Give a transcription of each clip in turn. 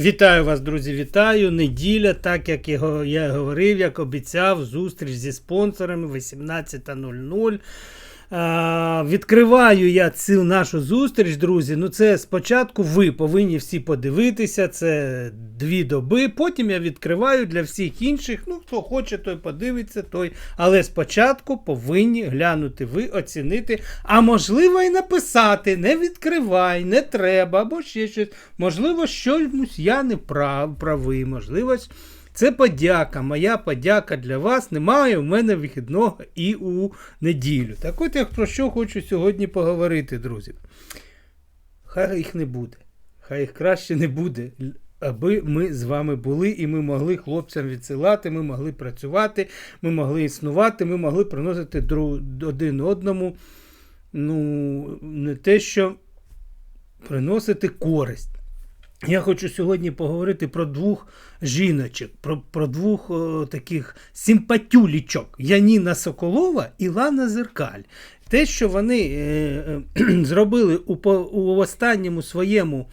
Вітаю вас, друзі, вітаю. Неділя, так як я говорив, як обіцяв, зустріч зі спонсорами 18.00. Відкриваю я цю нашу зустріч, друзі. Ну, це спочатку ви повинні всі подивитися. Це дві доби. Потім я відкриваю для всіх інших. Ну, хто хоче, той подивиться, той. Але спочатку повинні глянути ви, оцінити, а можливо, і написати: не відкривай, не треба, або ще щось. Можливо, щось я не прав, правий, можливо. Це подяка, моя подяка для вас. Немає в мене вихідного і у неділю. Так от я про що хочу сьогодні поговорити, друзі. Хай їх не буде. Хай їх краще не буде. Аби ми з вами були, і ми могли хлопцям відсилати, ми могли працювати, ми могли існувати, ми могли приносити один одному. Ну, не те, що приносити користь. Я хочу сьогодні поговорити про двох жіночок, про про двох о, таких симпатюлічок Яніна Соколова і Лана Зеркаль. Те, що вони е, е, зробили у, у останньому своєму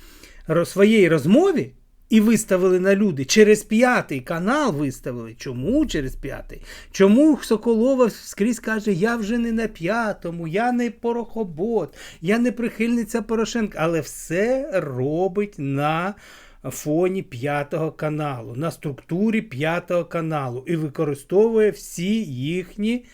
своїй розмові, і виставили на люди через п'ятий канал виставили. Чому через п'ятий? Чому Соколова скрізь каже, я вже не на п'ятому, я не порохобот, я не прихильниця Порошенка, але все робить на фоні п'ятого каналу, на структурі п'ятого каналу і використовує всі їхні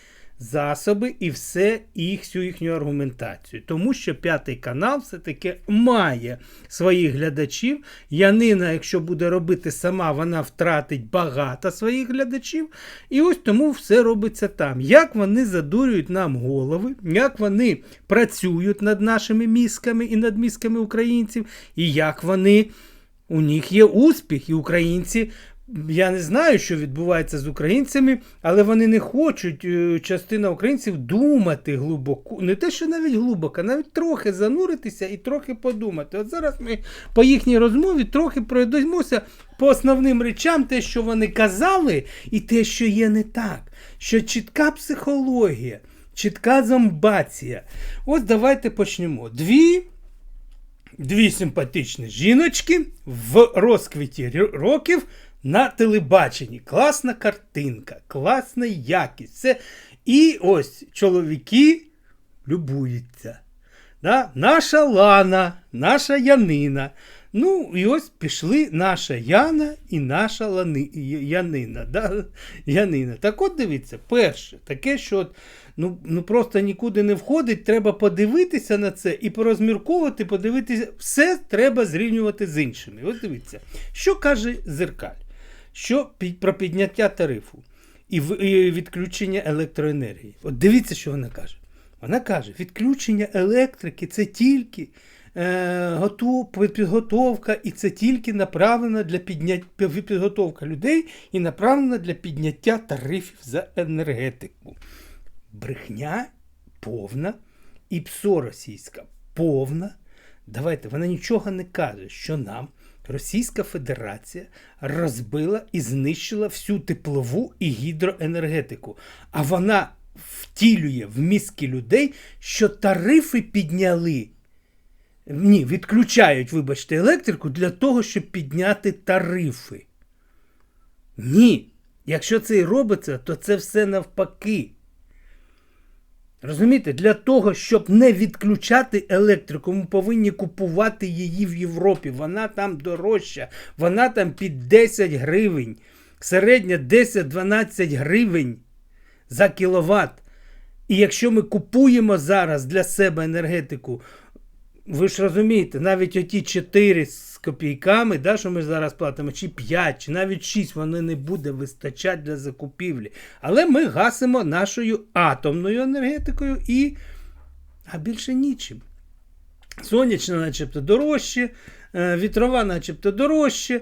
засоби і все їх, всю їхню аргументацію. Тому що п'ятий канал все-таки має своїх глядачів. Янина, якщо буде робити сама, вона втратить багато своїх глядачів. І ось тому все робиться там. Як вони задурюють нам голови, як вони працюють над нашими мізками і над мізками українців, і як вони. У них є успіх, і українці я не знаю, що відбувається з українцями, але вони не хочуть, е, частина українців, думати глибоко. Не те, що навіть глибоко, навіть трохи зануритися і трохи подумати. От зараз ми по їхній розмові трохи пройдемося по основним речам, те, що вони казали, і те, що є не так. Що чітка психологія, чітка зомбація. Ось давайте почнемо. Дві. Дві симпатичні жіночки в розквіті років на телебаченні. Класна картинка, класна якість. Все. І ось чоловіки любуються. Да? Наша Лана, наша Янина. Ну, і ось пішли наша Яна і наша Лани... Янина. Да? Янина. Так от дивіться, перше, таке, що от, ну, ну просто нікуди не входить, треба подивитися на це і порозмірковувати, подивитися, все треба зрівнювати з іншими. Ось дивіться, що каже зеркаль що про підняття тарифу і відключення електроенергії. От дивіться, що вона каже. Вона каже, відключення електрики це тільки е, готов, підготовка, і це тільки направлена для підняття підготовка людей і направлена для підняття тарифів за енергетику. Брехня повна і псо російська повна. Давайте, вона нічого не каже, що нам. Російська Федерація розбила і знищила всю теплову і гідроенергетику. А вона втілює в мізки людей, що тарифи підняли. Ні, відключають, вибачте, електрику для того, щоб підняти тарифи. Ні. Якщо це і робиться, то це все навпаки. Розумієте, для того, щоб не відключати електрику, ми повинні купувати її в Європі. Вона там дорожча, вона там під 10 гривень. Середня 10-12 гривень за кіловат. І якщо ми купуємо зараз для себе енергетику, ви ж розумієте, навіть оті 4 копійками, да, що ми зараз платимо, чи 5, чи навіть 6, вони не буде вистачати для закупівлі. Але ми гасимо нашою атомною енергетикою і. А більше нічим. Сонячна, начебто, дорожче, е, вітрова, начебто, дорожче.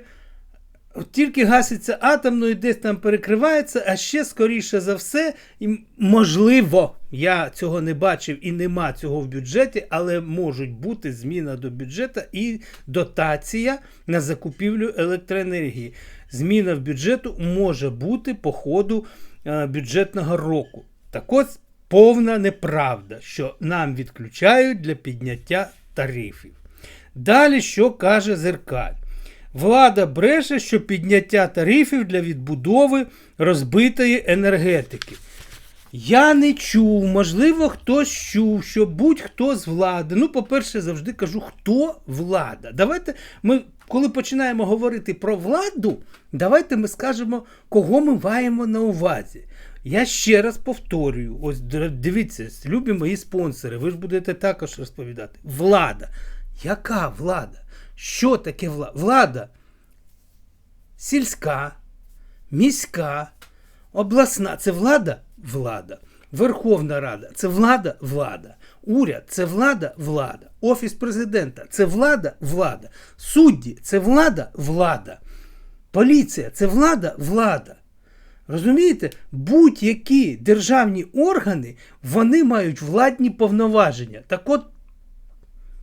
Тільки гаситься атомною, десь там перекривається, а ще, скоріше за все, можливо, я цього не бачив і нема цього в бюджеті, але можуть бути зміна до бюджету і дотація на закупівлю електроенергії. Зміна в бюджету може бути по ходу е, бюджетного року. Так ось повна неправда, що нам відключають для підняття тарифів. Далі, що каже зеркаль? Влада бреше, що підняття тарифів для відбудови розбитої енергетики. Я не чув, можливо, хтось чув, що будь-хто з влади. Ну, по-перше, завжди кажу, хто влада. Давайте ми, коли починаємо говорити про владу, давайте ми скажемо, кого ми маємо на увазі. Я ще раз повторюю: ось дивіться, любі мої спонсори, ви ж будете також розповідати. Влада. Яка влада? Що таке влада? Влада сільська, міська, обласна це влада? Влада. Верховна Рада це влада, влада. Уряд це влада, влада. Офіс президента це влада, влада. Судді це влада, влада. Поліція це влада, влада. Розумієте, будь-які державні органи вони мають владні повноваження. Так от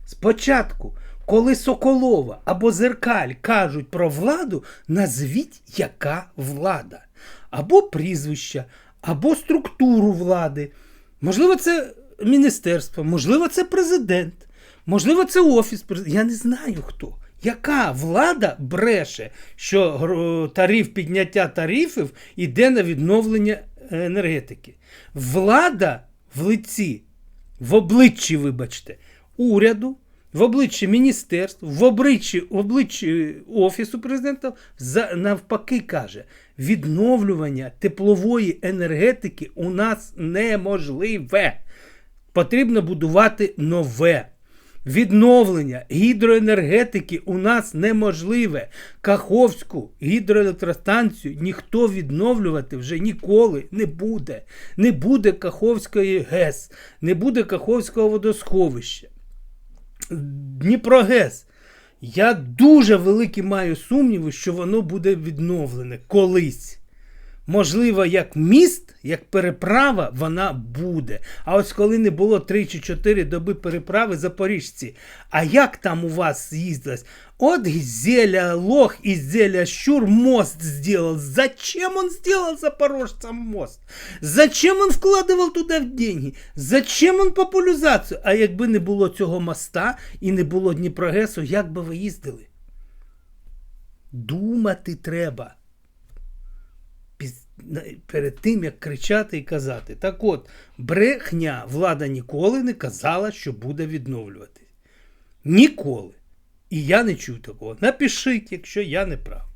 Спочатку, коли Соколова або Зеркаль кажуть про владу, назвіть, яка влада. Або прізвища, або структуру влади. Можливо, це міністерство, можливо, це президент, можливо, це офіс. Я не знаю хто. Яка влада бреше, що тариф підняття тарифів іде на відновлення енергетики? Влада в лиці в обличчі, вибачте, уряду, в обличчі міністерств, в обличчі, в обличчі Офісу президента навпаки каже: відновлювання теплової енергетики у нас неможливе. Потрібно будувати нове. Відновлення гідроенергетики у нас неможливе. Каховську гідроелектростанцію ніхто відновлювати вже ніколи не буде. Не буде Каховської ГЕС, не буде Каховського водосховища. Дніпрогес. Я дуже великі маю сумніви, що воно буде відновлене колись. Можливо, як міст, як переправа, вона буде. А ось коли не було 3 чи 4 доби переправи запоріжці, а як там у вас їздилось? От Зеля Лох и Зеля Щур мост сделал. Зачем он сделал запорожцам мост? Зачем он вкладывал туда деньги? Зачем он популяризацію? А якби не було цього моста і не було Дніпрогесу, як би ви їздили? Думати треба перед тим, як кричати і казати. Так от, брехня влада ніколи не казала, що буде відновлюватись. Ніколи. І я не чую такого. Напишіть, якщо я не прав.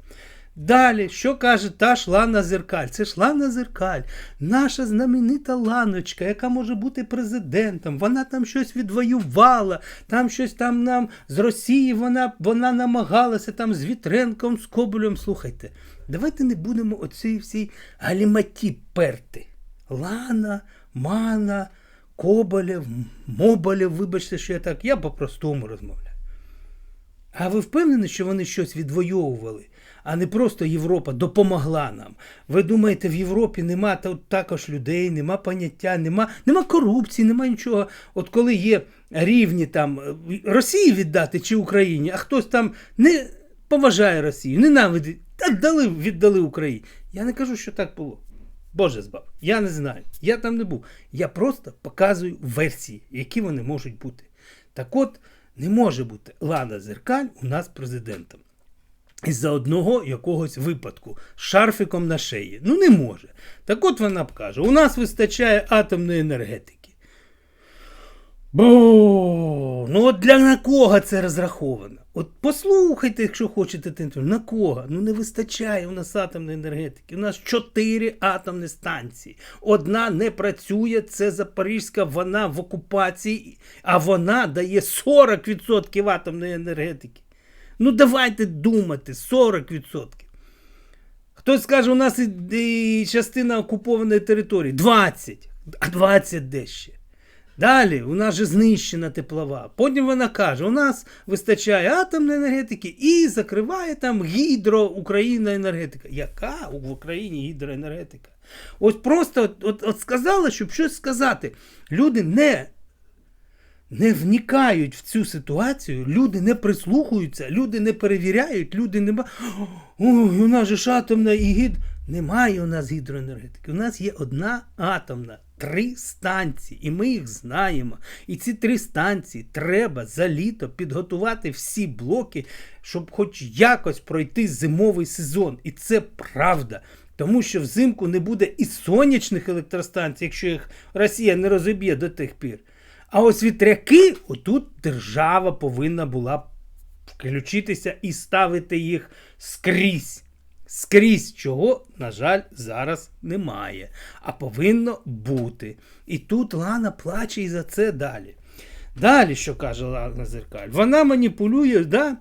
Далі, що каже та ж Лана Зеркаль? Це ж Лана Зеркаль, наша знаменита Ланочка, яка може бути президентом. Вона там щось відвоювала, там щось там нам з Росії вона, вона намагалася там з Вітренком, з Коболем. Слухайте, давайте не будемо оцій всій галіматі перти. Лана, Мана, Коболєв, Моболєв, вибачте, що я так, я по-простому розмовляю. А ви впевнені, що вони щось відвоювали, а не просто Європа допомогла нам? Ви думаєте, в Європі нема також людей, нема поняття, нема, нема корупції, нема нічого. От коли є рівні там е, Росії віддати чи Україні, а хтось там не поважає Росію, ненавидить, так дали, віддали Україні. Я не кажу, що так було. Боже збав, я не знаю. Я там не був. Я просто показую версії, які вони можуть бути. Так от, не може бути Лана Зеркаль у нас президентом. Із-за одного якогось випадку з шарфіком на шиї. Ну не може. Так от вона б каже: у нас вистачає атомної енергетики. Бо, ну от для на кого це розраховано? От послухайте, якщо хочете, на кого? Ну не вистачає у нас атомної енергетики. У нас чотири атомні станції. Одна не працює, це Запорізька, вона в окупації, а вона дає 40% атомної енергетики. Ну давайте думати, 40%. Хтось скаже, у нас і, і частина окупованої території 20, а 20 де ще. Далі у нас же знищена теплова. Потім вона каже: у нас вистачає атомної енергетики і закриває там гідро Україна енергетика. Яка в Україні гідроенергетика? Ось просто от, от, от сказала, щоб щось сказати. Люди не, не вникають в цю ситуацію, люди не прислухаються, люди не перевіряють, люди не ба- Ой, у нас же ж атомна і гід. Немає у нас гідроенергетики. У нас є одна атомна. Три станції, і ми їх знаємо. І ці три станції треба за літо підготувати всі блоки, щоб хоч якось пройти зимовий сезон. І це правда. Тому що взимку не буде і сонячних електростанцій, якщо їх Росія не розіб'є до тих пір. А ось вітряки, отут держава повинна була включитися і ставити їх скрізь. Скрізь, чого, на жаль, зараз немає. А повинно бути. І тут Лана плаче і за це далі. Далі, що каже Лана Зеркаль? Вона маніпулює, да?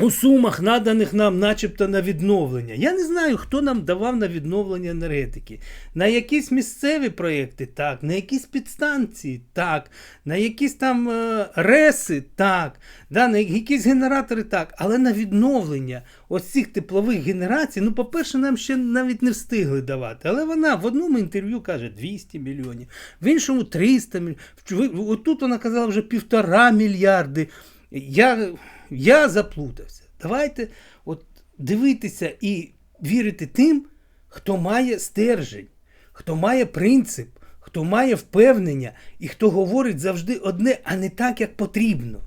У сумах, наданих нам, начебто, на відновлення. Я не знаю, хто нам давав на відновлення енергетики. На якісь місцеві проєкти, так, на якісь підстанції, так, на якісь там е, реси, так, да, на якісь генератори, так, але на відновлення ось цих теплових генерацій, ну, по-перше, нам ще навіть не встигли давати. Але вона в одному інтерв'ю каже 200 мільйонів, в іншому 300 мільйонів. Отут вона казала вже півтора мільярди. Я я заплутався. Давайте от дивитися і вірити тим, хто має стержень, хто має принцип, хто має впевнення і хто говорить завжди одне, а не так, як потрібно.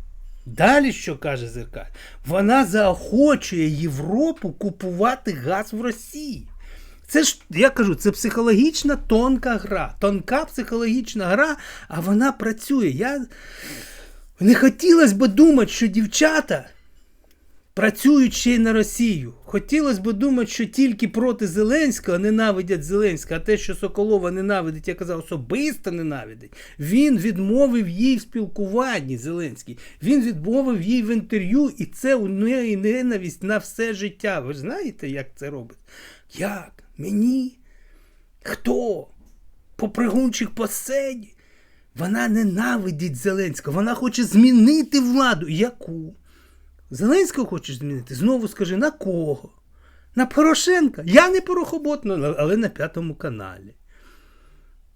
Далі, що каже Зеркаль, вона заохочує Європу купувати газ в Росії. Це ж, я кажу, це психологічна тонка гра. Тонка психологічна гра, а вона працює. Я... Не хотілося б думати, що дівчата працюють ще й на Росію. Хотілося б думати, що тільки проти Зеленського ненавидять Зеленського, а те, що Соколова ненавидить, я казав, особисто ненавидить. Він відмовив їй в спілкуванні Зеленський. Він відмовив їй в інтерв'ю, і це у неї ненависть на все життя. Ви ж знаєте, як це робить? Як? Мені? Хто? Попригунчик по сцені? Вона ненавидить Зеленського, вона хоче змінити владу. Яку? Зеленського хочеш змінити? Знову скажи, на кого? На Порошенка. Я не порохобот, але на п'ятому каналі.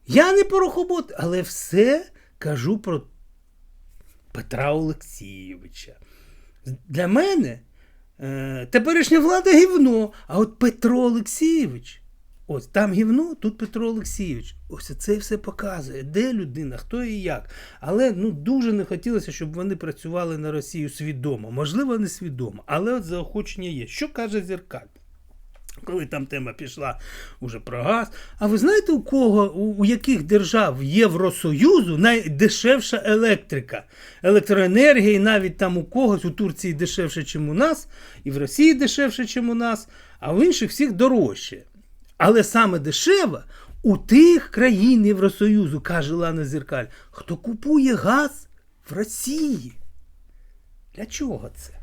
Я не порохобот, але все кажу про Петра Олексійовича. Для мене е, теперішня влада гівно, а от Петро Олексійович. Ось там гівно, тут Петро Олексійович. Ось це все показує, де людина, хто і як. Але ну дуже не хотілося, щоб вони працювали на Росію свідомо. Можливо, не свідомо, але от заохочення є. Що каже Зеркаль? Коли там тема пішла уже про газ. А ви знаєте, у кого, у, у яких держав Євросоюзу найдешевша електрика? Електроенергія, і навіть там у когось у Турції дешевше, ніж у нас, і в Росії дешевше, ніж у нас, а в інших всіх дорожче. Але саме дешева у тих країн Євросоюзу, каже Лана Зеркаль, хто купує газ в Росії. Для чого це?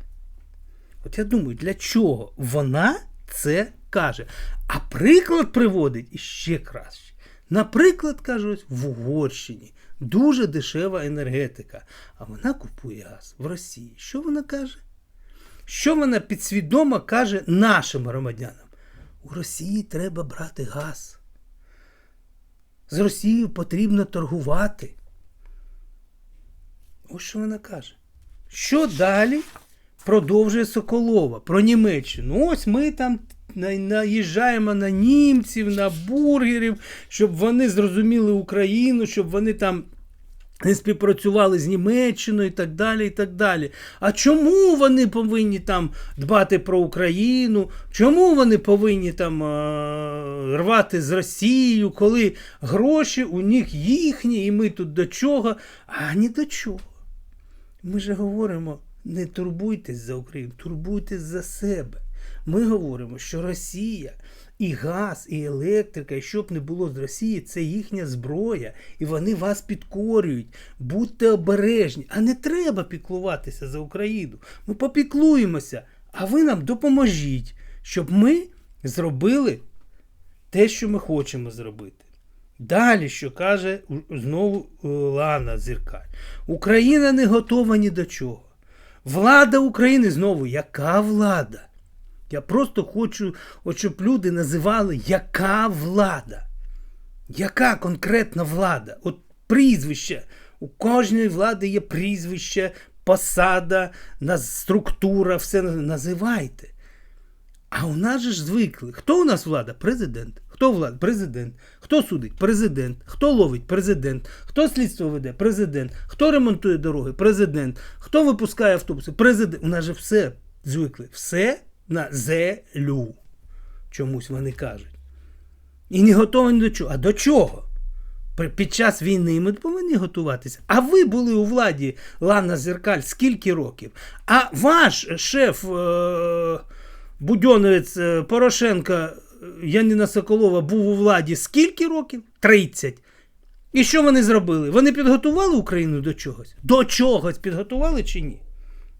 От я думаю, для чого вона це каже? А приклад приводить іще краще. Наприклад, кажуть, в Угорщині дуже дешева енергетика, а вона купує газ в Росії. Що вона каже? Що вона підсвідомо каже нашим громадянам? У Росії треба брати газ. З Росією потрібно торгувати. Ось що вона каже. Що далі продовжує Соколова про Німеччину? Ось ми там наїжджаємо на німців, на бургерів, щоб вони зрозуміли Україну, щоб вони там не співпрацювали з Німеччиною і так далі. і так далі. А чому вони повинні там дбати про Україну? Чому вони повинні там рвати з Росією, коли гроші у них їхні, і ми тут до чого? А ні до чого. Ми же говоримо: не турбуйтесь за Україну, турбуйтесь за себе. Ми говоримо, що Росія і газ, і електрика, і що б не було з Росії, це їхня зброя, і вони вас підкорюють. Будьте обережні, а не треба піклуватися за Україну. Ми попіклуємося, а ви нам допоможіть, щоб ми зробили те, що ми хочемо зробити. Далі, що каже знову е, Лана Зіркаль, Україна не готова ні до чого. Влада України знову, яка влада? Я просто хочу, от щоб люди називали, яка влада. Яка конкретна влада? От прізвище. У кожної влади є прізвище, посада, структура, все називайте. А у нас же ж звикли. Хто у нас влада? Президент. Хто влада? Президент. Хто судить? Президент. Хто ловить? Президент. Хто слідство веде? Президент. Хто ремонтує дороги? Президент. Хто випускає автобуси? Президент. У нас же все звикли. Все на зелю. Чомусь вони кажуть. І не готові до чого. А до чого? Під час війни ми повинні готуватися. А ви були у владі Лана Зеркаль скільки років? А ваш шеф е- Будьоновець е, Порошенка е, Яніна Соколова був у владі скільки років? 30. І що вони зробили? Вони підготували Україну до чогось? До чогось підготували чи ні?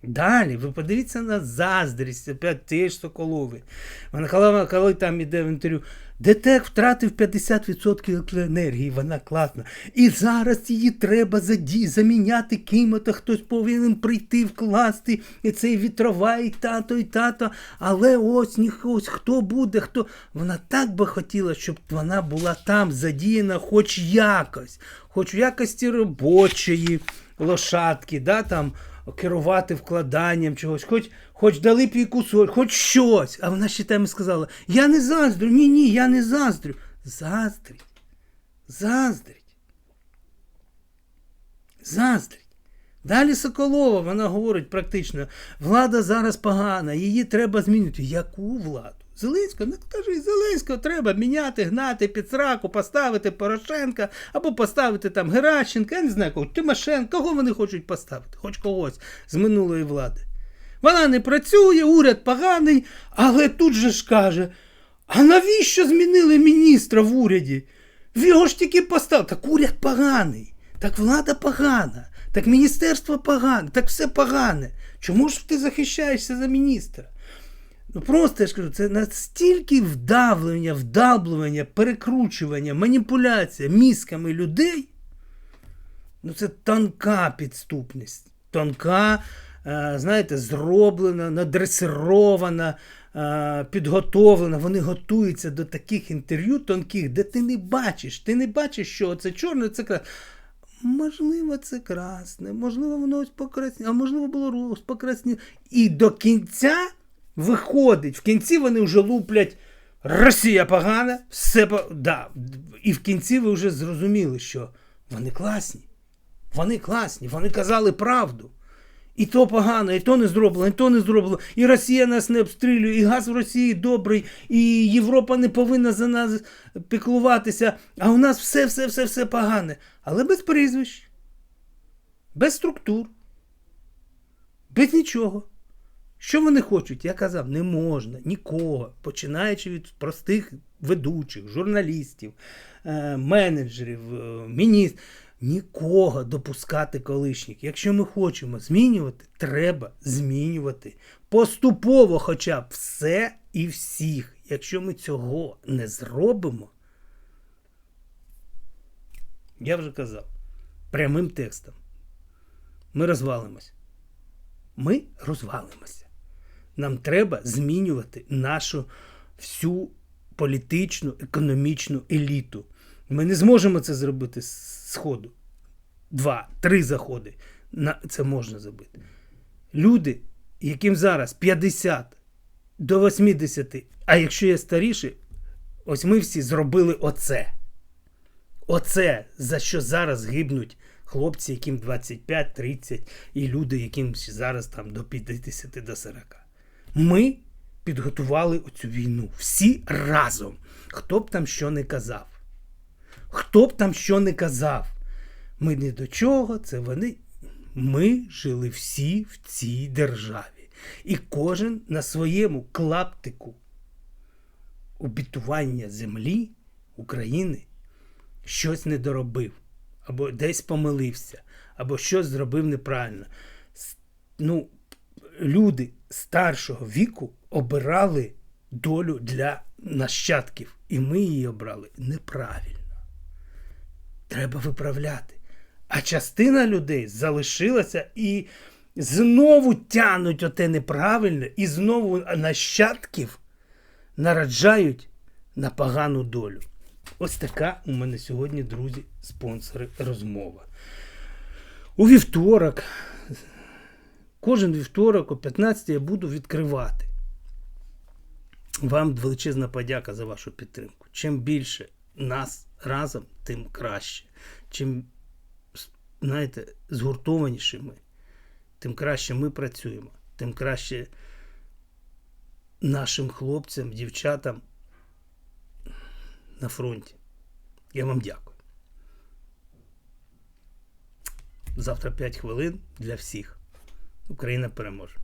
Далі, ви подивіться на заздрість, опять ті ж Соколови. Вона коли, коли там іде в інтерв'ю, ДТЕК втратив 50% електроенергії, вона класна. І зараз її треба заді, заміняти ким-то, хтось повинен прийти, вкласти, і цей вітрова, і тато, і тато. Але ось ніхось, хто буде, хто. Вона так би хотіла, щоб вона була там задіяна хоч якось, хоч в якості робочої лошадки, да, там, керувати вкладанням чогось, хоч, хоч дали б їй кусок, хоч щось. А вона ще там і сказала: Я не заздрю, ні, ні, я не заздрю. Заздрить. Заздрить. Заздрить. Далі Соколова, вона говорить практично, влада зараз погана, її треба змінити. Яку владу? Зеленського? Ну кажи, Зеленського треба міняти, гнати під сраку, поставити Порошенка або поставити там Геращенка, я не знаю кого, Тимошенко, кого вони хочуть поставити, хоч когось з минулої влади. Вона не працює, уряд поганий, але тут же ж каже: а навіщо змінили міністра в уряді? Його ж тільки поставили. Так уряд поганий, так влада погана, так міністерство погане, так все погане. Чому ж ти захищаєшся за міністра? Ну просто я ж кажу, це настільки вдавлення, вдавлювання, перекручування, маніпуляція мізками людей. Ну, це тонка підступність, тонка, е, знаєте, зроблена, надресирована, е, підготовлена. Вони готуються до таких інтерв'ю тонких, де ти не бачиш, ти не бачиш, що це чорне, це красне. Можливо, це красне, можливо, воно ось покрасне, а можливо, було роз покрасне. І до кінця виходить, в кінці вони вже луплять. Росія погана, все да. І в кінці ви вже зрозуміли, що вони класні. Вони класні, вони казали правду. І то погано, і то не зроблено, і то не зроблено. І Росія нас не обстрілює, і газ в Росії добрий, і Європа не повинна за нас піклуватися. А у нас все, все, все, все погане. Але без прізвищ, без структур, без нічого. Що вони хочуть? Я казав, не можна нікого, починаючи від простих ведучих, журналістів, е, менеджерів, е, міністрів, нікого допускати колишніх. Якщо ми хочемо змінювати, треба змінювати поступово, хоча б все і всіх. Якщо ми цього не зробимо, я вже казав прямим текстом, ми розвалимось. Ми розвалимося. Нам треба змінювати нашу всю політичну, економічну еліту. Ми не зможемо це зробити з сходу. Два, три заходи. На це можна зробити. Люди, яким зараз 50 до 80, а якщо є старіші, ось ми всі зробили оце. Оце, за що зараз гибнуть хлопці, яким 25-30, і люди, яким зараз там до 50 до 40. Ми підготували оцю війну всі разом. Хто б там що не казав. Хто б там що не казав. Ми не до чого, це вони. Ми жили всі в цій державі. І кожен на своєму клаптику обітування землі України щось не доробив, або десь помилився, або щось зробив неправильно. Ну, люди старшого віку обирали долю для нащадків, і ми її обрали неправильно. Треба виправляти. А частина людей залишилася і знову тянуть оте неправильне, і знову нащадків нараджають на погану долю. Ось така у мене сьогодні, друзі, спонсори, розмова. У вівторок, кожен вівторок о 15 я буду відкривати Вам величезна подяка за вашу підтримку. Чим більше нас разом, тим краще. Чим, знаєте, згуртованіші ми, тим краще ми працюємо, тим краще нашим хлопцям, дівчатам на фронті. Я вам дякую. Завтра 5 хвилин для всіх. Україна переможе.